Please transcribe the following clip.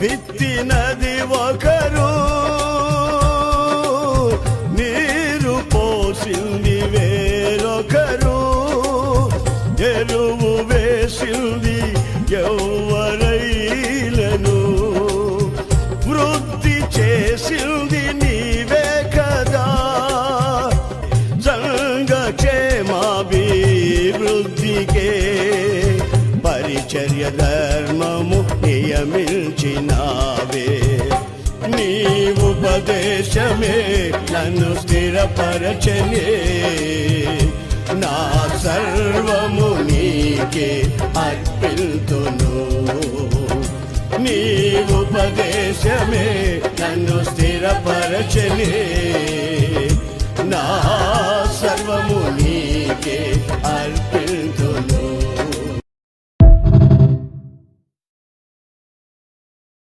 విత్తినది ఒకరు. నీరు పోసింది వేరొకరు. ఎరువు వేసింది ఎవరైలను వృద్ధి చేసింది నీవే కదా. సంఘ క్షేమాభివృద్ధికే పరిచర్య ధర్మము ప్రియమిల్చినావే నీ ఉపదేశమే నన్ను స్థిరపరచనే. నా సర్వము నీకే అర్పిల్తును నీ ఉపదేశమే నన్ను స్థిరపరచనే. నా సర్వము నీకే అర్